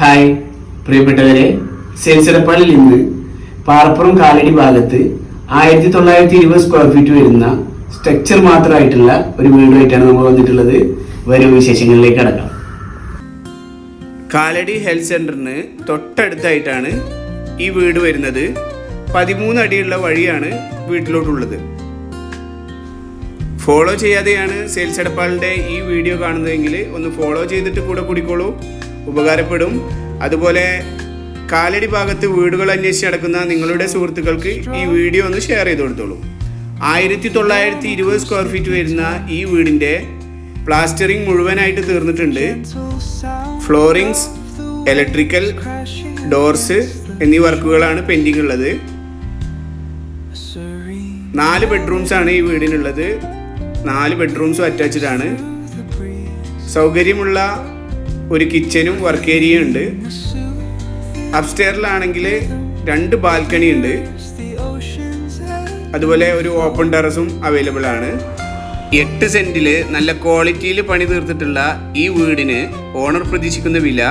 Hi പ്രിയപ്പെട്ടവരെ. സെൻസറപ്പാളിൽ ഇന്ന് പാറപ്പുറം കാലടി ഭാഗത്ത് ആയിരത്തി തൊള്ളായിരത്തി ഇരുപത് സ്ക്വയർ ഫീറ്റ് വരുന്ന സ്ട്രക്ചർ മാത്രമായിട്ടുള്ള ഒരു വീടുമായിട്ടാണ് നമ്മൾ വന്നിട്ടുള്ളത്. വരും വിശേഷങ്ങളിലേക്ക് അടക്കാം കാലടി ഹെൽത്ത് സെന്ററിന് തൊട്ടടുത്തായിട്ടാണ് ഈ വീട് വരുന്നത്. പതിമൂന്ന് അടിയുള്ള വഴിയാണ് വീട്ടിലോട്ടുള്ളത്. ഫോളോ ചെയ്യാതെയാണ് സെയിൽസ് എടപ്പാളിന്റെ ഈ വീഡിയോ കാണുന്നതെങ്കിൽ ഒന്ന് ഫോളോ ചെയ്തിട്ട് കൂടെ കൂടിക്കോളൂ. ഉപകാരപ്പെടും. അതുപോലെ കാലടി ഭാഗത്ത് വീടുകൾ അന്വേഷിച്ച് നടക്കുന്ന നിങ്ങളുടെ സുഹൃത്തുക്കൾക്ക് ഈ വീഡിയോ ഒന്ന് ഷെയർ ചെയ്ത് കൊടുത്തോളൂ. ആയിരത്തി തൊള്ളായിരത്തി ഇരുപത് സ്ക്വയർ ഫീറ്റ് വരുന്ന ഈ വീടിന്റെ പ്ലാസ്റ്ററിങ് മുഴുവനായിട്ട് തീർന്നിട്ടുണ്ട്. ഫ്ലോറിങ്സ് ഇലക്ട്രിക്കൽ ഡോർസ് എന്നീ വർക്കുകളാണ് പെൻഡിങ് ഉള്ളത്. നാല് ബെഡ്റൂംസ് ആണ് ഈ വീടിനുള്ളത്. നാല് ബെഡ്റൂംസും അറ്റാച്ച്ഡ് ആണ്. സൗകര്യമുള്ള ഒരു കിച്ചനും വർക്ക് ഏരിയ ഉണ്ട്. അപ്സ്റ്റെയറിലാണെങ്കിൽ രണ്ട് ബാൽക്കണി ഉണ്ട്. അതുപോലെ ഒരു ഓപ്പൺ ടെറസും അവൈലബിൾ ആണ്. എട്ട് സെന്റിൽ നല്ല ക്വാളിറ്റിയിൽ പണി തീർത്തിട്ടുള്ള ഈ വീടിന് ഓണർ പ്രതീക്ഷിക്കുന്ന വില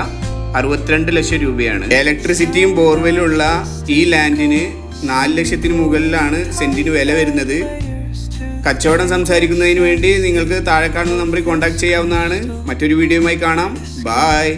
അറുപത്തിരണ്ട് ലക്ഷം രൂപയാണ്. ഇലക്ട്രിസിറ്റിയും ബോർവെല്ലുള്ള ഈ ലാൻഡിന് നാല് ലക്ഷത്തിന് മുകളിലാണ് സെന്റിന് വില വരുന്നത്. കച്ചവടം സംസാരിക്കുന്നതിന് വേണ്ടി നിങ്ങൾക്ക് താഴെ കാണുന്ന നമ്പറിൽ കോൺടാക്ട് ചെയ്യാവുന്നതാണ്. മറ്റൊരു വീഡിയോയുമായി കാണാം. ബായ്